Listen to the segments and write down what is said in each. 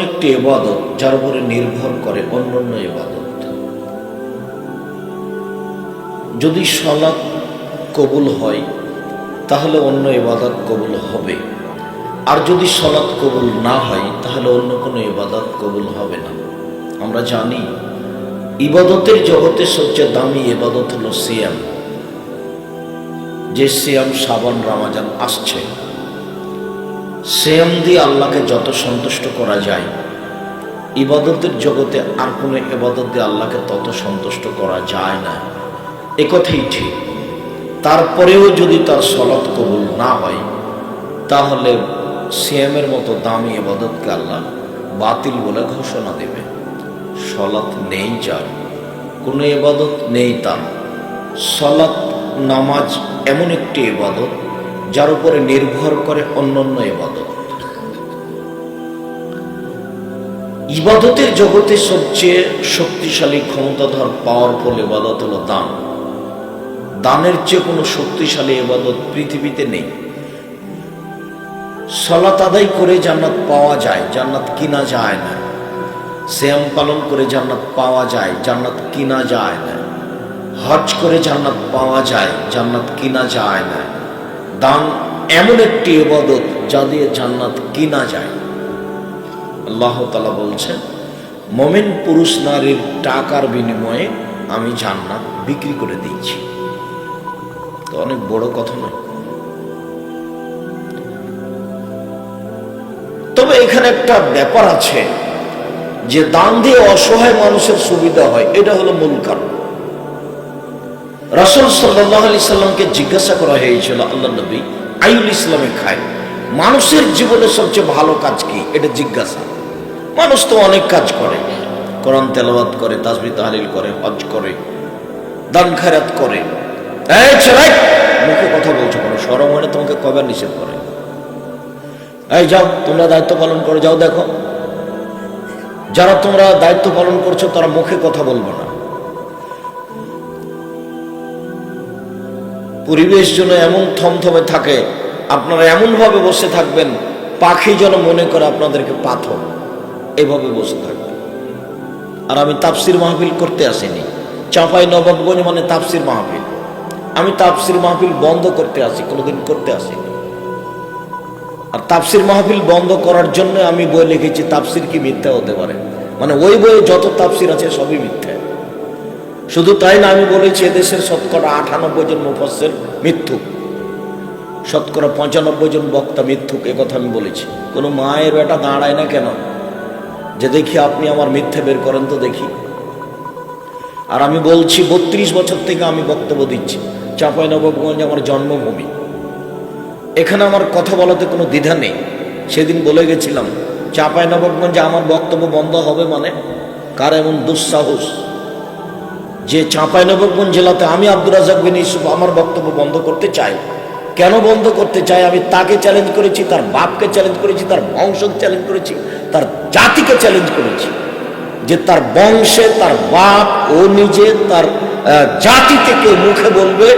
একটি এবাদত যার উপরে নির্ভর করে অন্যান্য এবাদত যদি সলাৎ কবুল হয়, তাহলে অন্য এবাদত কবুল হবে। আর যদি সলাৎ কবুল না হয়, তাহলে অন্য কোনো ইবাদত কবুল হবে না। আমরা জানি, ইবাদতের জগতে সবচেয়ে দামি ইবাদত হলো সিয়াম। যে সিয়াম সাবান রামাজান আসছে। সিয়াম দিয়ে আল্লাহকে যত সন্তুষ্ট করা যায়, ইবাদতের জগতে আর কোনো ইবাদত দিয়ে আল্লাহকে তত সন্তুষ্ট করা যায় না। একথাই ঠিক। তারপরেও যদি তার সলাৎ কবুল না হয়, তাহলে সিএমের মতো দামি এবাদতকে আল্লাহ বাতিল বলে ঘোষণা দেবে। সলাৎ নেই যার, কোনো এবাদত নেই তার। সলাৎ নামাজ এমন একটি এবাদত যার উপরে নির্ভর করে অন্যান্য এবাদত ইবাদতের জগতে সবচেয়ে শক্তিশালী ক্ষমতাধর পাওয়ারফুল এবাদত হলো দান। দানের চেয়ে কোনো শক্তিশালী এবাদত পৃথিবীতে নেই। সলাত আদায় করে জান্নাত পাওয়া যায়, জান্নাত কিনা যায় না। শ্যাম পালন করে জান্নাত পাওয়া যায়, জান্নাত কিনা যায় না। হজ করে জান্নাত পাওয়া যায়, জান্নাত কিনা যায় না। দান এমন একটি ইবাদত যা দিয়ে জান্নাত কিনা যায়। আল্লাহ তালা বলছেন মমিন পুরুষ নারীর টাকার বিনিময়ে আমি জান্নাত বিক্রি করে দিয়েছি। তো অনেক বড় কথা নয়। তবে এখানে একটা ব্যাপার আছে, যে দান দিয়ে অসহায় মানুষের সুবিধা হয়, এটা হলো মূল কারণ। রাসুল সাল্লাহ আলি সাল্লামকে জিজ্ঞাসা করা হয়েছিল আল্লাহ নবী আইউল ইসলামে খায়। মানুষের জীবনে সবচেয়ে ভালো কাজ কি? এটা জিজ্ঞাসা। মানুষ তো অনেক কাজ করে। কোরআন তেলাবাদ করে তাসবি তাহলিল করে, হজ করে, দান খায়রাত করে। মুখে কথা বলছো কোনো? সরম হলে তোমাকে কবে নিষেধ করে? এই যাও, তোমরা দায়িত্ব পালন করে যাও, দেখো। যারা তোমরা দায়িত্ব পালন করছ, তারা মুখে কথা বলব না। পরিবেশ যেন এমন থমথমে থাকে, আপনারা এমনভাবে বসে থাকবেন, পাখি যেন মনে করে আপনাদেরকে পাথর। এভাবে বসে থাকবেন। আর আমি তাপসির মাহফিল করতে আসিনি। চাঁপাই নবাবগঞ্জ মানে তাপসির মাহফিল। আমি তাপসির মাহফিল বন্ধ করতে আসি, কোনোদিন করতে আসিনি। আর তাপসির মাহফিল বন্ধ করার জন্য আমি বই লিখেছি তাপসির কি মিথ্যা হতে পারে? মানে ওই বইয়ে যত তাপসির আছে সবই মিথ্যা। শুধু তাই না, আমি বলেছি এদেশের শতকরা আটানব্বই জন মুফসের মৃত্যু, শতকরা পঁচানব্বই জন বক্তা মিথ্যুক কথা আমি বলেছি। কোনো মায়ের বেটা দাঁড়ায় না কেন? যে দেখি আপনি আমার মিথ্যে বের করেন তো দেখি। আর আমি বলছি, বত্রিশ বছর থেকে আমি বক্তব্য দিচ্ছি। চাঁপাইনবাবগঞ্জ আমার জন্মভূমি। এখানে আমার কথা বলাতে কোনো দ্বিধা নেই। সেদিন বলে গেছিলাম, চাঁপাইনবাবগঞ্জে আমার বক্তব্য বন্ধ হবে মানে? কার এমন দুঃসাহস? যে চাঁপাইনবাবগঞ্জ জেলাতে আমি আব্দুর রাজাক বিন ইউসুফ আমার বক্তব্য বন্ধ করতে চাই। কেন বন্ধ করতে চাই? আমি তাকে চ্যালেঞ্জ করেছি, তার বাপকে চ্যালেঞ্জ করেছি, তার বংশকে চ্যালেঞ্জ করেছি, তার জাতিকে চ্যালেঞ্জ করেছি। যে তার বংশে তার বাপ ও নিজে তার জাতিতে কেউ মুখে বলবে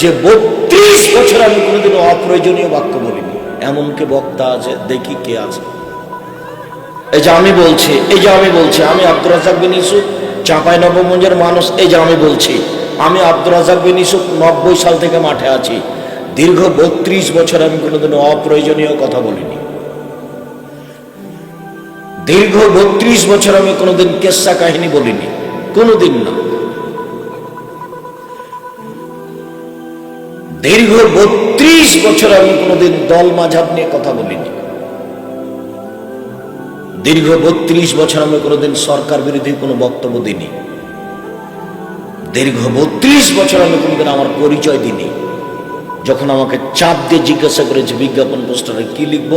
যে বত্রিশ বছর আমি কোনোদিনও অপ্রয়োজনীয় বাক্য বলিনি। এমন কে বক্তা আছে? দেখি কে আছে। এই যে আমি বলছি, এই যে আমি বলছি, আমি আব্দুর রাজাক বিন ইউসুফ চাঁপাই নবমঞ্জের মানুষ, এই যে আমি বলছি, আমি আব্দুর রাজাক বিন ইউসুফ নব্বই সাল থেকে মাঠে আছি। দীর্ঘ বত্রিশ বছর আমি কোনোদিনও অপ্রয়োজনীয় কথা বলিনি। দীর্ঘ বত্রিশ বছর আমি কোনোদিন কেসা কাহিনী বলিনি। কোনোদিন না। দীর্ঘ বত্রিশ বছর আমি কোনোদিন দল মাঝাব নিয়ে কথা বলিনি। দীর্ঘ বত্রিশ বছর আমি কোনোদিন সরকার বিরোধী কোনো বক্তব্য দিইনি। দীর্ঘ বত্রিশ বছর আমি কোনোদিন আমার পরিচয় দিইনি। যখন আমাকে চাপ দিয়ে জিজ্ঞাসা করেছে, বিজ্ঞাপন পোস্টারে কি লিখব?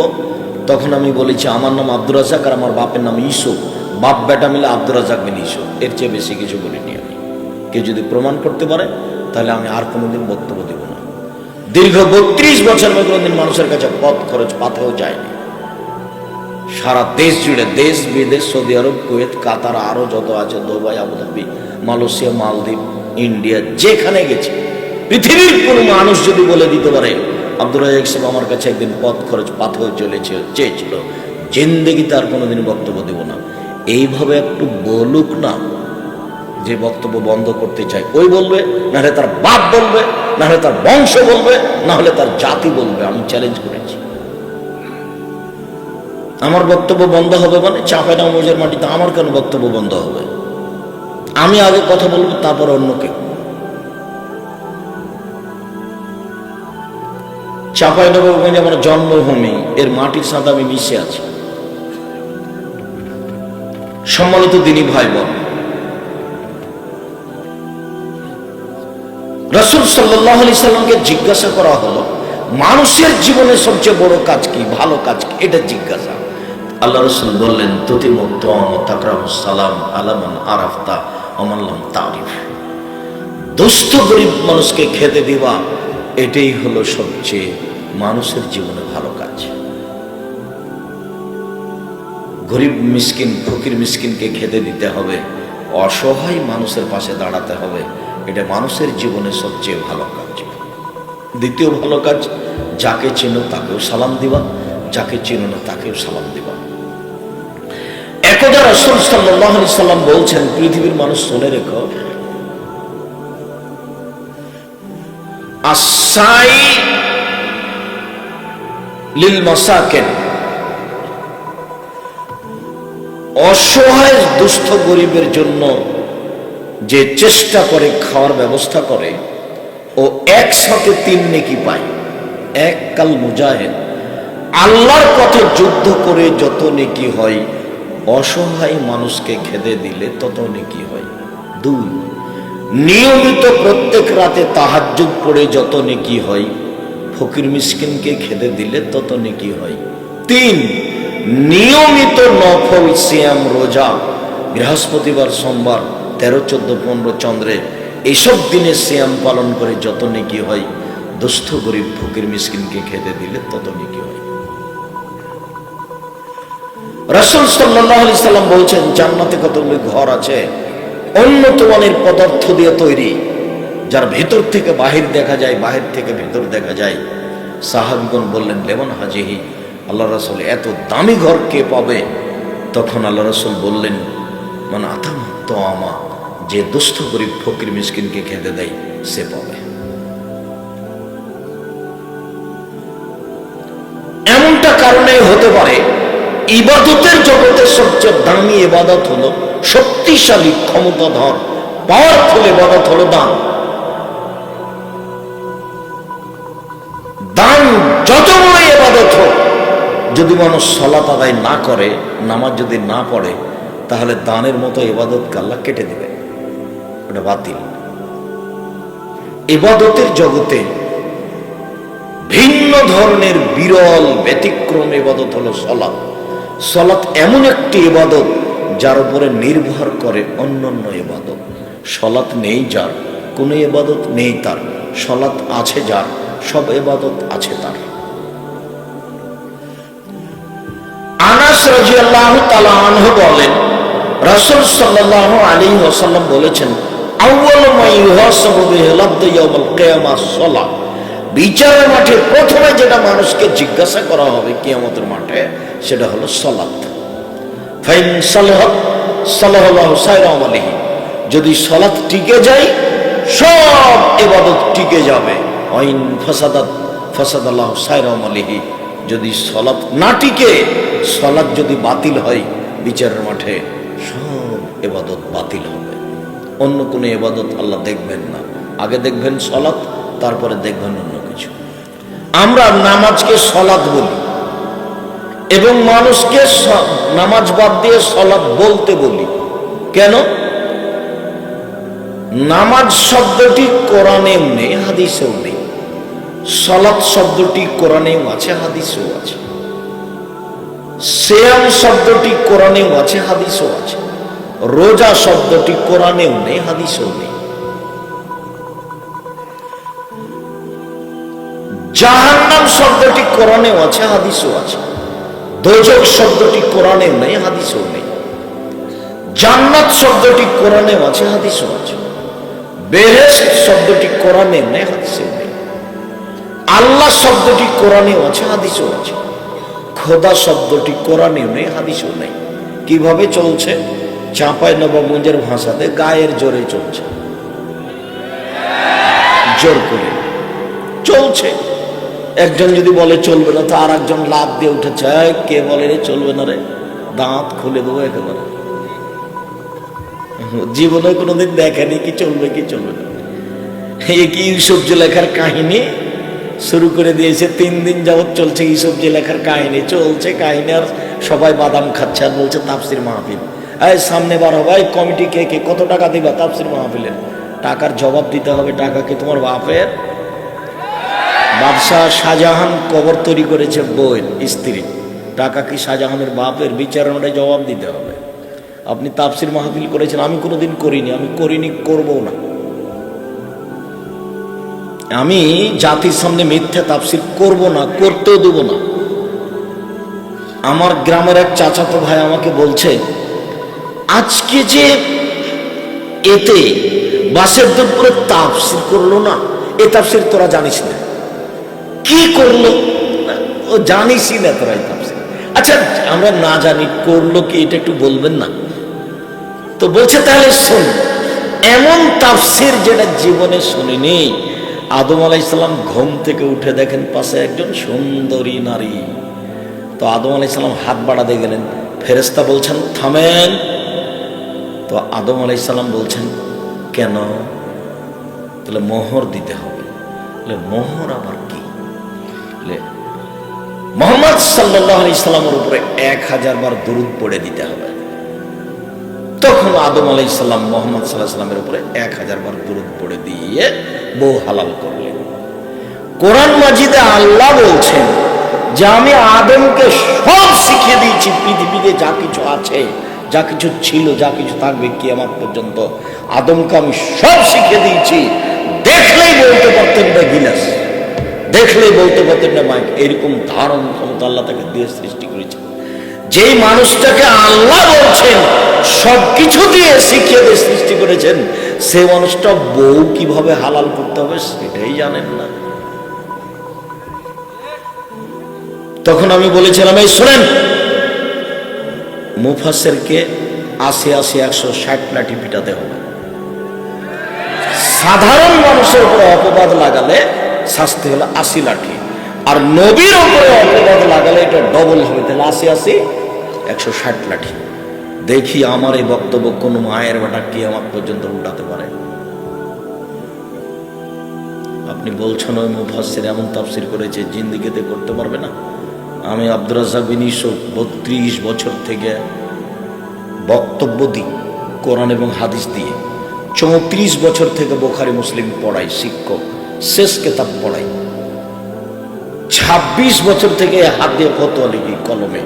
তখন আমি বলেছি, আমার নাম আব্দুর রাজাক আর আমার বাপের নাম ইসুফ বাপ, বেটা মিলে আব্দুর রাজাক বিন ইসুফ এর চেয়ে বেশি কিছু বলিনি আমি। কেউ যদি প্রমাণ করতে পারে, তাহলে আমি আর কোনোদিন বক্তব্য দেব না। দীর্ঘ বত্রিশ বছর আমি কোনোদিন মানুষের কাছে পথ খরচ পাতেও যায়নি সারা দেশ জুড়ে দেশ বিদেশ, সৌদি আরব, কুয়েত, কাতার, আরও যত আছে, দুবাই, আবুধাবি, মালয়েশিয়া, মালদ্বীপ, ইন্ডিয়া, যেখানে গেছে, পৃথিবীর কোনো মানুষ যদি বলে দিতে পারে আব্দুল রাজাক সাহেব আমার কাছে একদিন পথ খরচ পাথেও চলেছে চেয়েছিল জিন্দেগিতে তার কোনোদিন বক্তব্য দেব না। এইভাবে একটু বলুক না, যে বক্তব্য বন্ধ করতে চায়, ওই বলবে না হলে তার বাপ বলবে না হলে তার বংশ বলবে না হলে তার জাতি বলবে, আমি চ্যালেঞ্জ করেছি আমার বক্তব্য বন্ধ হবে মানে চাপাই নামজের মাটিতে, আমার কেন বক্তব্য বন্ধ হবে? আমি আগে কথা বলব, তারপর অন্য কেউ। চাপাই নবাবগঞ্জ আমার জন্মভূমি, এর মাটির সাথে আমি মিশে আছি। সম্মানিত দিনী ভাই বোন রসুল সাল্লাহ আলি সাল্লামকে জিজ্ঞাসা করা হলো, মানুষের জীবনে সবচেয়ে বড় কাজ কি, ভালো কাজ কি? এটা জিজ্ঞাসা। আল্লাহ রসুল বললেন তুতি তাকরাম সালাম আলামান তারিফ। দুস্থ গরিব মানুষকে খেতে দিবা, এটাই হলো সবচেয়ে মানুষের জীবনে ভালো কাজ। গরিব মিসকিন, ফকির মিসকিনকে খেতে দিতে হবে, অসহায় মানুষের পাশে দাঁড়াতে হবে, এটা মানুষের জীবনে সবচেয়ে ভালো কাজ। দ্বিতীয় ভালো কাজ, যাকে চেনো তাকেও সালাম দিবা, যাকে চেনো না তাকেও সালাম দিবা। একদা রসুল সাল্লাহ সাল্লাম বলছেন, পৃথিবীর মানুষ শুনে রেখো। আসাই লিল মাসাকেন। অসহায় দুস্থ গরিবের জন্য যে চেষ্টা করে, খাওয়ার ব্যবস্থা করে, ও একসাথে তিন নেকি পায়। এক কাল মুজাহেদ। আল্লাহর পথে যুদ্ধ করে যত নেকি হয় অসহায় মানুষকে খেতে দিলে তত নেকি হয়? দুই, নিয়মিত প্রত্যেক রাতে তাহাজ্জুদ পড়ে যত নেকি হয়? ফকির মিসকিনকে খেতে দিলে তত নেকি হয়? তিন, নিয়মিত নফল, সিয়াম, রোজা, বৃহস্পতিবার, সোমবার, তেরো, চোদ্দ, পনেরো, চন্দ্রে এইসব দিনে সিয়াম পালন করে যত নেকি হয়? দুস্থ গরিব ফকির মিসকিনকে খেতে দিলে তত নেকি হয়? রসুল সাল্লাম বলছেন, জান্নাতে কতগুলি ঘর আছে? উন্নত মানের পদার্থ দিয়ে তৈরি, যার ভেতর থেকে বাহির দেখা যায়, বাহির থেকে ভেতর দেখা যায়। সাহাবিগণ বললেন, লেমন হাজিহি আল্লাহ রসুল এত দামি ঘর কে পাবে? তখন আল্লাহ রসুল বললেন মানে আতাম তো আমা যে দুস্থ গরিব ফকির মিসকিনকে খেতে দেয়, সে পাবে। এমনটা কারণে হতে পারে ইবাদতের জগতের সবচেয়ে দামি ইবাদত হলো শক্তিশালী, ক্ষমতাধর পাওয়ারফুল ইবাদত হলো দান। দান যত বড় ইবাদত হোক, যদি মানুষ সলাত আদায় না করে, নামাজ যদি না পড়ে, তাহলে দানের মতো ইবাদত কাল্লা কেটে দেবে ওটা বাতিল। ইবাদতের জগতে ভিন্ন ধরনের বিরল, ব্যতিক্রম ইবাদত হলো সলাৎ সলাৎ এমন একটি ইবাদত যার উপরে নির্ভর করে অন্যান্য ইবাদত। সলাৎ নেই যার, কোনো ইবাদত নেই তার। সলাৎ আছে যার, সব ইবাদত আছে তার। আনাস রাজিয়াল্লাহু তাআলা আনহু বলেন, রাসূল সাল্লাল্লাহু আলাইহি ওয়াসাল্লাম বলেছেন বিচারের মাঠে প্রথমে যেটা মানুষকে জিজ্ঞাসা করা হবে কিয়ামতের মাঠে সেটা হলো সলাত। ফাইন যদি সলাৎ টিকে যায়, সব এবাদত টিকে যাবে। অইন ফসাদাত ফসাদ আল্লাহ সাইরাম আলিহি যদি সলাৎ না টিকে সলাৎ যদি বাতিল হয়, বিচারের মাঠে সব এবাদত বাতিল হবে। অন্য কোনো এবাদত আল্লাহ দেখবেন না। আগে দেখবেন সলাৎ তারপরে দেখবেন অন্য কিছু। আমরা নামাজকে সলাৎ বলি। এবং মানুষকে নামাজ বাদ দিয়ে সলাৎ বলতে বলি। কেন? নামাজ শব্দটি কোরআনেও নেই, হাদিসেও নেই। সলাৎ শব্দটি কোরআনেও আছে, হাদিসেও আছে। সেয়াম শব্দটি কোরআনেও আছে, হাদিসেও আছে। রোজা শব্দটি কোরআনেও নেই, হাদিসেও নেই। জাহান্নাম শব্দটি কোরআনেও আছে, হাদিসও আছে। দোজক শব্দটি কোরআনেও নেই, হাদিসেও নেই। জান্নাত শব্দটি কোরআনেও আছে, হাদিসেও আছে। বেহেশত শব্দটি কোরআনেও নেই, হাদিসেও নেই। আল্লাহ শব্দটি কোরআনেও আছে, হাদিসেও আছে। খোদা শব্দটি কোরআনেও নেই, হাদিসেও নেই। কীভাবে চলছে? চাঁপাই নবাবগঞ্জের ভাষাতে গায়ের জোরে চলছে। জোর করে। চলছে। একজন যদি বলে, চলবে না, তো আর একজন লাভ দিয়ে উঠেছে কে বলে রে, চলবে না রে? দাঁত খুলে দেবো একেবারে। জীবনে কোনোদিন দেখেনি কি চলবে কি চলবে না। এই কি ইউসুফ লেখার কাহিনী শুরু করে দিয়েছে, তিন দিন যাবৎ চলছে ইউসুফ লেখার কাহিনী। চলছে কাহিনী আর সবাই বাদাম খাচ্ছে আর বলছে তাপসির মাহফিল। এই, সামনে বার হবে কমিটি কে কে, কত টাকা দিবা তাপসির মাহফিলের? টাকার জবাব দিতে হবে, টাকা কি তোমার বাপের? বাদশাহ শাহজাহান কবর তৈরি করেছে বই স্ত্রী। টাকা কি শাহজাহানের বাপের বিচারণাটা জবাব দিতে হবে। আপনি তাপসির মাহফিল করেছেন, আমি কোনোদিন করিনি, আমি করিনি করব না। আমি জাতির সামনে মিথ্যা তাফসির করব না, করতেও দেব না। আমার গ্রামের এক চাচাতো ভাই আমাকে বলছে, আজকে যে এতে বাসের দুপুরে তাফসির করল না, এ তাফসির তোরা জানিস না। কি করল? ও জানিসই না আচ্ছা আমরা না জানি করল কি, এটা একটু বলবেন না? তো বলছে, তাহলে শোন, এমন তাফসির যেটা জীবনে শুনিনি। আদম আলাইসাল্লাম ঘুম থেকে উঠে দেখেন পাশে একজন সুন্দরী নারী। তো আদম আলাইসাল্লাম হাত বাড়াতে গেলেন। ফেরেস্তা বলছেন, থামেন। তো আদম আলাইসাল্লাম বলছেন, কেন? তাহলে মোহর দিতে হবে। তাহলে মোহর আবার কি? বলে, মোহাম্মদ সাল্লাহ আলি সাল্লামের উপরে এক হাজার বার দরুদ পড়ে দিতে হবে। তখন আদম আলাই সাল্লাম মোহাম্মদ সাল্লাহ সাল্লামের উপরে এক হাজার বার দূরত পড়ে দিয়ে বউ হালাল করলেন। কোরআন মাজিদে আল্লাহ বলছেন যে আমি আদমকে সব শিখিয়ে দিয়েছি পৃথিবীতে যা কিছু আছে যা কিছু ছিল যা কিছু থাকবে কি আমার পর্যন্ত। আদমকে আমি সব শিখিয়ে দিয়েছি। দেখলেই বলতে পারতেন না গিলাস। দেখলেই বলতে পারতেন না, মাইক, এরকম ধারণ ক্ষমতা আল্লাহ তাকে দিয়ে সৃষ্টি করেছে যেই মানুষটাকে আল্লাহ বলছেন সবকিছু দিয়ে শিখিয়ে দিয়ে সৃষ্টি করেছেন, সে মানুষটা বউ কীভাবে হালাল করতে হবে সেটাই জানেন না। তখন আমি বলেছিলাম, এই শোনেন মুফাসেরকে আশি আশি একশো ষাট লাঠি পিটাতে হবে। সাধারণ মানুষের উপরে অপবাদ লাগালে শাস্তি হলো আশি লাঠি। আর নবীর উপরে অপবাদ লাগালে এটা ডবল হবে। তাহলে আশি আশি, একশো ষাট লাঠি। দেখি আমার এই বক্তব্য কোন মায়ের বেটা কি আমার পর্যন্ত উঠাতে পারে। আপনি বলছেন ওই মুফাসির এমন তাফসির করেছে, জিন্দিগিতে করতে পারবে না? আমি আব্দুর রাজাক বিন ইউসুফ বত্রিশ বছর থেকে বক্তব্য দিই, কোরআন এবং হাদিস দিয়ে। চৌত্রিশ বছর থেকে বোখারি মুসলিম পড়াই শিক্ষক। শেষ কেতাব পড়াই। ছাব্বিশ বছর থেকে হাত দিয়ে ফতোয়া লিখি কলমে।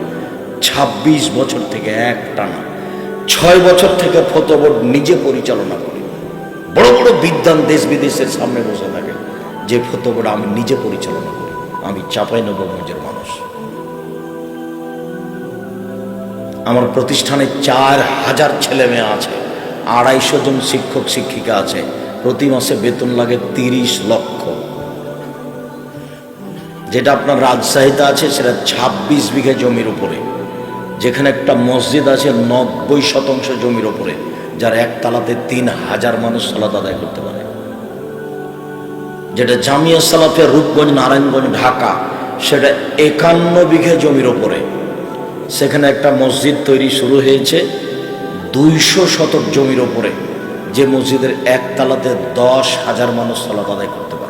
ছাব্বিশ বছর থেকে এক টানা। ছয় বছর থেকে ফটো বোর্ড নিজে পরিচালনা করি। বড় বড় বিদ্যান দেশ বিদেশের সামনে বসে থাকে, যে ফটো বোর্ড আমি নিজে পরিচালনা করি। আমি চাপাই নবগঞ্জের মানুষ। আমার প্রতিষ্ঠানে চার হাজার ছেলে মেয়ে আছে, আড়াইশো জন শিক্ষক, শিক্ষিকা আছে। প্রতি মাসে বেতন লাগে তিরিশ লক্ষ। যেটা আপনার রাজশাহীতে আছে, সেটা ছাব্বিশ বিঘা জমির উপরে। যেখানে একটা মসজিদ আছে, নব্বই শতাংশ জমির উপরে, যার একতলাতে তিন হাজার মানুষ সালাদ আদায় করতে পারে। যেটা জামিয়া সালাফিয়া রূপগঞ্জ, নারায়ণগঞ্জ, ঢাকা, সেটা একান্ন বিঘা জমির ওপরে সেখানে একটা মসজিদ তৈরি শুরু হয়েছে দুইশো শতক জমির ওপরে যে মসজিদের একতলাতে দশ হাজার মানুষ সালাত আদায় করতে